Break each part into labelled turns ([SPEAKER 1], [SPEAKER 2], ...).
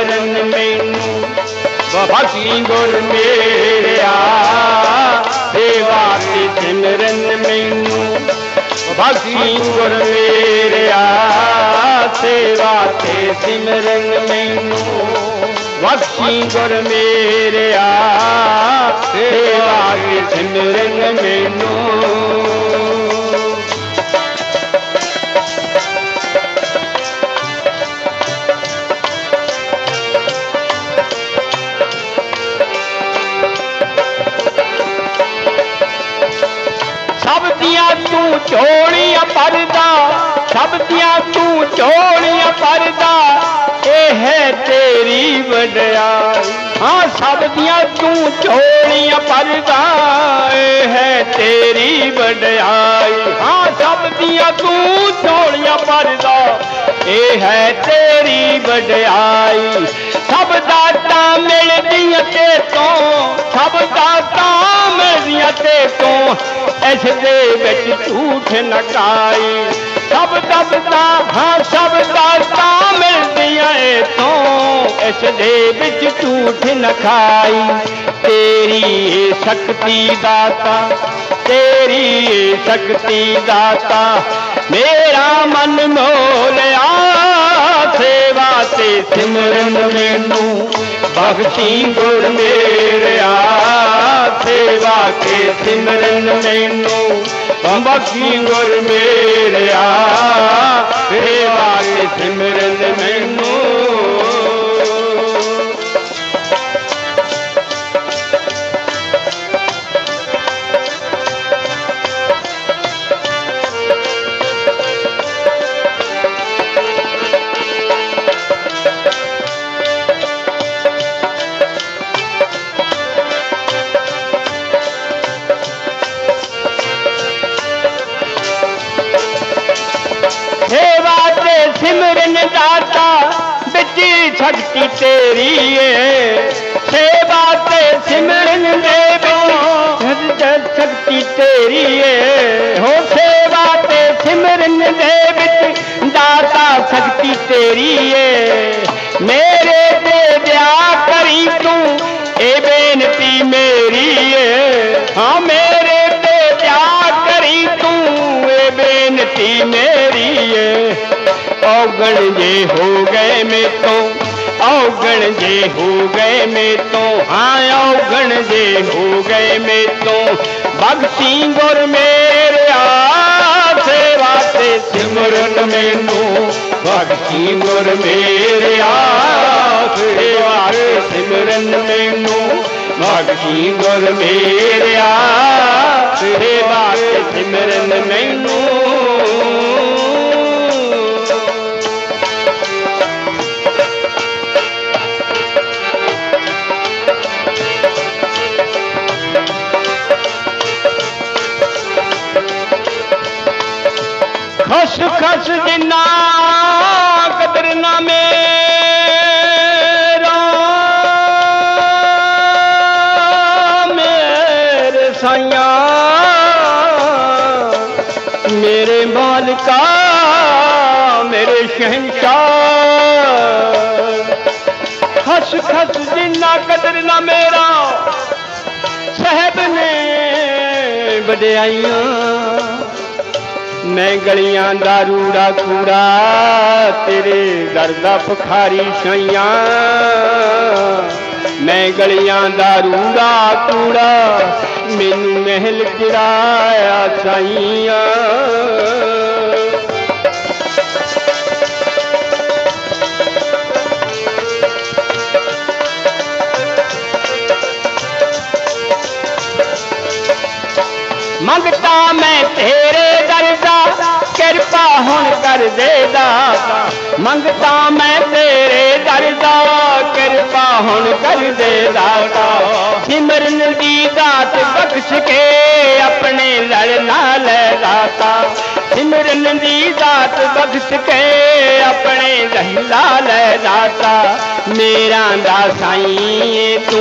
[SPEAKER 1] चरण मैनू भक्ति गुर मेरा सेवा के सिमरन मैनू भक्ति गुर मेरा सेवा के सिमरन मैनू भक्ति गुर मेरा सेवा के सिमरन मैनू छोड़िया पर सब दिया तू छोड़िया पर है तेरी वडयाई। हाँ सब दिया तू छोड़िया पर है तेरी वडयाई। हाँ सब दिया तू छोड़िया पर है तेरी वडयाई। ਸਭ ਦਾਤਾਂ ਮਿਲਦੀਆਂ ਤੇ ਤੋਂ ਸਭ ਦਾਤਾਂ ਮਿਲਦੀਆਂ ਤੇ ਤੋਂ ਇਸ ਦੇ ਵਿੱਚ ਝੂਠ ਨਕਾਈ ਸਭ ਦਬਦਾ ਹਾਂ ਸਭ ਦਾਤਾਂ ਮਿਲਦੀਆਂ ਏ ਤੋਂ ਇਸ ਦੇ ਵਿੱਚ ਝੂਠ ਨਖਾਈ ਤੇਰੀ ਏ ਸ਼ਕਤੀ ਦਾਤਾ ਤੇਰੀ ਏ ਸ਼ਕਤੀ ਦਾਤਾ ਮੇਰਾ ਮਨ ਮੋਲਿਆ सिमरन मैनू भक्ती गुर मेरिया सेवा के खे सिमरनि में नमकींदुर मेरिया के सिमरन मैनू सिमरन दाता बिज़ी शक्ति तेरी है। सेवा ते सिमरन देवो शक्ति तेरी है। हो सेवा ते सिमरन देव दाता शक्ति तेरी है। मेरे ते दया करी तू, ए बेनती मेरी है। हाँ मेरे ते दया करी तू, ए बेनती मेरी है। औगण जे हो गए में तो औगण जे हो गए में तो हाँ औगण जे हो गए में तो। भक्ति गुर मेरे सेवा से सिमरन मैनू। भक्ति गुर मेरे सेवा से सिमरन मैनू। भक्ति गुर मेरे सेवा से सिमरन मैनू। हसदिना कदर ना मेरा। मेरे साइया मेरे मालिका, मेरे शहनशाह हस खस जिन्ना कदर ना मेरा साहब ने बड़ाइया ਮੈਂ ਗਲੀਆਂ ਦਾ ਰੂੜਾ ਕੂੜਾ ਤੇਰੇ ਦਰ ਦਾ ਭਖਾਰੀ ਛਾਈਆਂ ਮੈਂ ਗਲੀਆਂ ਦਾ ਰੂੜਾ ਕੂੜਾ ਮੈਨੂੰ ਮਹਿਲ ਚੜਾਇਆ ਸਾਈਆਂ ਮੰਗਤਾ ਮੈਂ ਤੇਰੇ ਦਰ ਦਾ ਕਿਰਪਾ कर दे दाता मंगता मैं तेरे करदा कृपा हूँ कर दे दाता सिमरन की दात बख्श के अपने लड़ना ले दाता। सिमरन की दात बख्श के अपने रहला ले दाता। मेरा दा तू,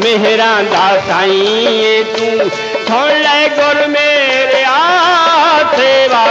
[SPEAKER 1] मेहरा दा साईं तू। थोड़े गुर मेरे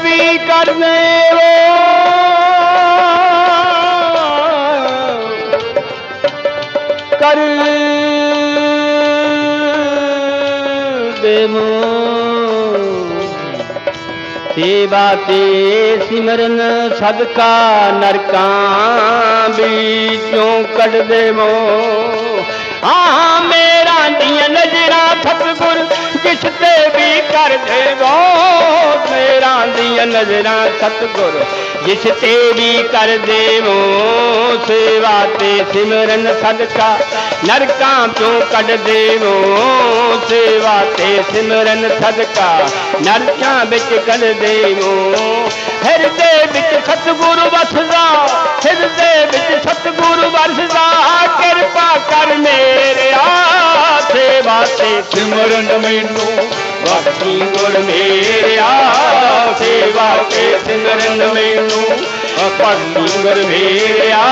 [SPEAKER 1] भी कर दे वो कर देव। सेवा ते सिमरन सदका नरका बीचों कट देवो। हाँ मेरा दिया नजरा सतगुरु ਸਤਿਗੁਰ ਜਿਸ ਤੇ ਵੀ ਕਰ ਦੇਵੋ ਮੇਰਾ ਦੀਆਂ ਨਜ਼ਰਾਂ ਸਤਿਗੁਰ ਜਿਸ ਤੇ ਵੀ ਕਰ ਦੇਵੋ ਸੇਵਾ ਤੇ ਸਿਮਰਨ ਸਦਕਾ ਨਰਕਾਂ ਤੋਂ ਕੱਢ ਦੇਵੋ ਸੇਵਾ ਤੇ ਸਿਮਰਨ ਸਦਕਾ ਨਰਕਾਂ ਵਿੱਚ ਕੱਢ ਦੇਵੋ ਹਿਰਦੇ ਵਿੱਚ ਸਤਿਗੁਰੂ ਵਸਦਾ ਹਿਰਦੇ ਵਿੱਚ ਸਤਿਗੁਰੂ ਵਸਦਾ ਕਿਰਪਾ सिमरन मैनू वापसी गुर मेरिया सेवा के सिमरन मैनू वापसी गुर मेरिया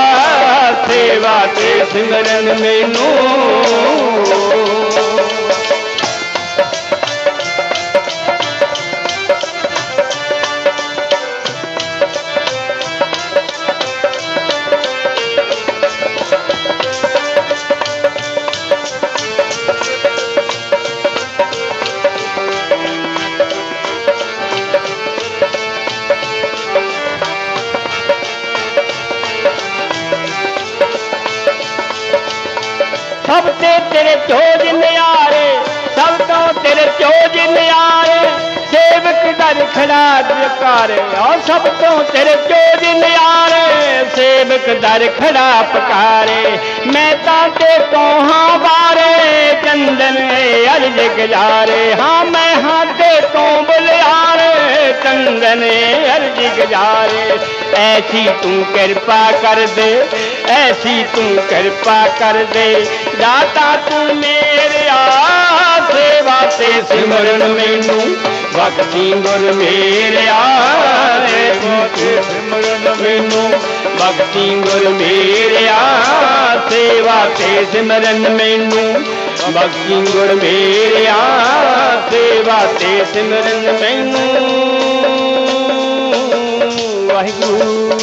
[SPEAKER 1] सेवा के सिमरन मैनू ਤੇਰੇ ਚੋਜ ਨਿਆਰੇ ਸੇਵਕ ਦਰ ਖੜਾ ਜਕਾਰੇ ਆ ਸਭ ਤੋਂ ਤੇਰੇ ਚੋਜ ਨਿਆਰੇ ਸੇਵਕ ਦਰ ਖੜਾ ਪਕਾਰੇ ਮੈਂ ਤਾਂ ਤੇ ਤੋਹਾਂ ਬਾਰੇ ਚੰਦਨ ਅਰਜ ਗਜਾਰੇ ਹਾਂ ਮੈਂ ਹਾਂ ਤੇ ਤੋਂ चंदने अर्जी गजारे। ऐसी तू कृपा कर दे, ऐसी तू कृपा कर दे। दाता तू मेरे सेवा से सिमरन मेनू, भक्ति गुर मेरे सिमरन मेनू, भक्ति गुर मेरे सेवा से सिमरन मेनू। ਮੇਰੇ ਆ ਸੇਵਾ ਤੇ ਸਿਮਰਨ ਮੈਨੂੰ ਬਖਸ਼ੀ ਗੁਰ ਮੇਰੇ ਆ ਸੇਵਾ ਤੇ ਸਿਮਰਨ ਮੈਨੂੰ ਵਾਹਿਗੁਰੂ